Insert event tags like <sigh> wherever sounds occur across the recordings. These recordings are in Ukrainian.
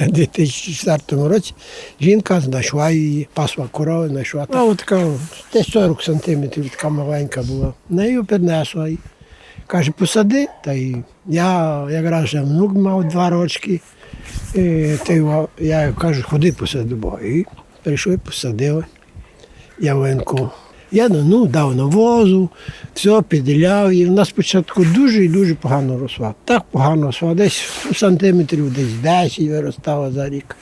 У 2004 році жінка знайшла її, пасла корови, знайшла. А от така, десь 40 сантиметрів, така маленька була. На її піднесла. І каже, посади. Та й я якраз вже внук мав два рочки. І, та я кажу, ходи посади, бо. І прийшов, посадили ялинку. Я ну, дав навозу, все, піділяв, і вона спочатку дуже і дуже погано росла. Так погано росла, десь сантиметрів, десь 10 виростала за рік.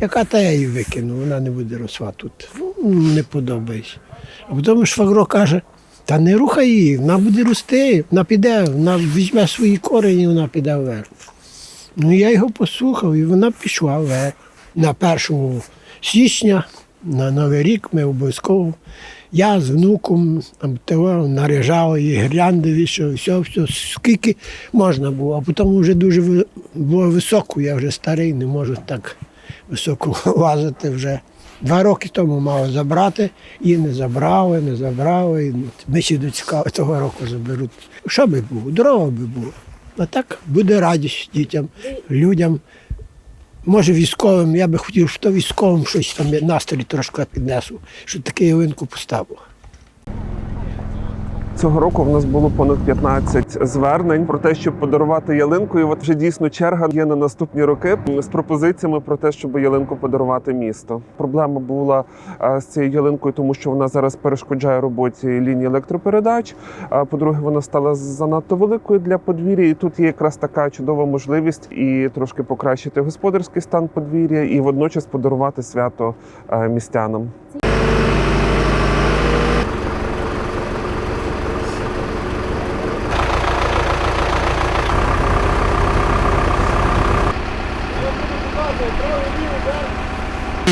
Яка та я її викину, вона не буде росла тут. Ну, Не подобається. А потім швагро каже, та не рухай її, вона буде рости, вона піде, вона візьме свої корені, вона піде вверх. Ну, я його послухав, і вона пішла вверх. На 1 січня, на Новий рік, ми обов'язково. Я з внуком наряжав її гірлянди, вішав, все, все, скільки можна було. А потім вже дуже було високо, я вже старий, не можу так високо <laughs> лазити вже. Два роки тому мало забрати, і не забрали, не забрали. І Ми ще до цікаво того року заберуть. Що би було? Дрова би було. А так буде радість дітям, людям. Може, військовим, я би хотів, що військовим щось там настрій трошки піднесу, що такий ялинку поставив. Цього року в нас було понад 15 звернень про те, щоб подарувати ялинку. І от вже дійсно черга є на наступні роки з пропозиціями про те, щоб ялинку подарувати місто. Проблема була е, з цією ялинкою, тому що вона зараз перешкоджає роботі лінії електропередач. А по-друге, вона стала занадто великою для подвір'я. І тут є якраз така чудова можливість і трошки покращити господарський стан подвір'я, і водночас подарувати свято е,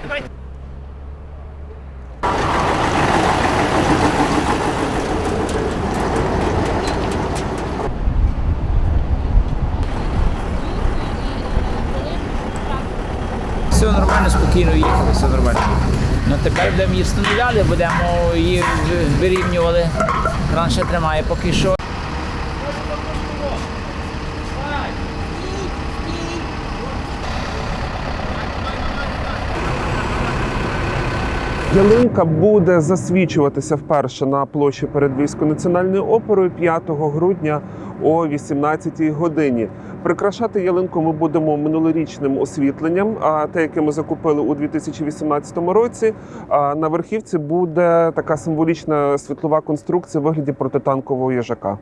містянам. Все нормально, спокійно їхали, все нормально. Ну тепер будемо її встановляли, будемо її вирівнювали. Раніше тримає поки що. Ялинка буде засвічуватися вперше на площі перед Львівською національною оперою 5 грудня о 18 годині. Прикрашати ялинку ми будемо минулорічним освітленням, а те, яке ми закупили у 2018 році. На верхівці буде така символічна світлова конструкція в вигляді протитанкового їжака.